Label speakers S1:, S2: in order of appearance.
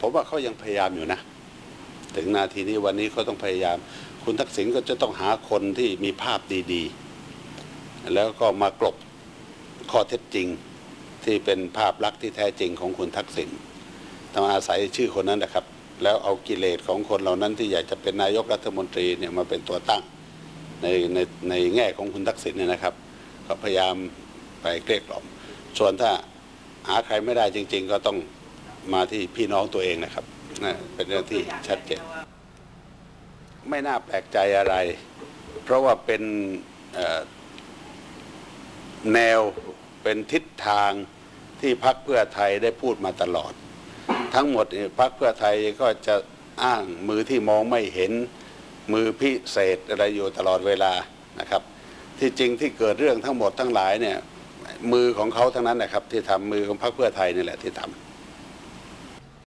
S1: ผมว่าเขายังพยายามอยู่นะ ถึงนาทีนี้วันนี้เขาต้องพยายาม คุณทักษิณก็จะต้องหาคนที่มีภาพดีๆ แล้วก็มากลบข้อเท็จจริงที่เป็นภาพลักษณ์ที่แท้จริงของคุณทักษิณต้องอาศัยชื่อคนนั้นนะครับ แล้วเอากิเลสของคนเหล่านั้นที่อยากจะเป็นนายกรัฐมนตรีเนี่ยมาเป็นตัวตั้งในในในแง่ของคุณทักษิณเนี่ยนะครับ ก็พยายามไปเกลี้ยกล่อม ส่วนถ้าหาใครไม่ได้จริง ๆ ก็ต้อง มาที่พี่น้องตัวเองนะครับนะเป็นเรื่องที่ชัดเจนไม่น่าแปลกใจอะไร เพราะว่าเป็นแนวเป็นทิศทางที่พักเพื่อไทยได้พูดมาตลอด ทั้งหมดนี่พักเพื่อไทยก็จะอ้างมือที่มองไม่เห็นมือพิเศษอะไรอยู่ตลอดเวลานะครับ ที่จริงที่เกิดเรื่องทั้งหมดทั้งหลายเนี่ยมือของเขาทั้งนั้นนะครับ ที่ทำมือของพรรคเพื่อไทยนี่แหละที่ทำ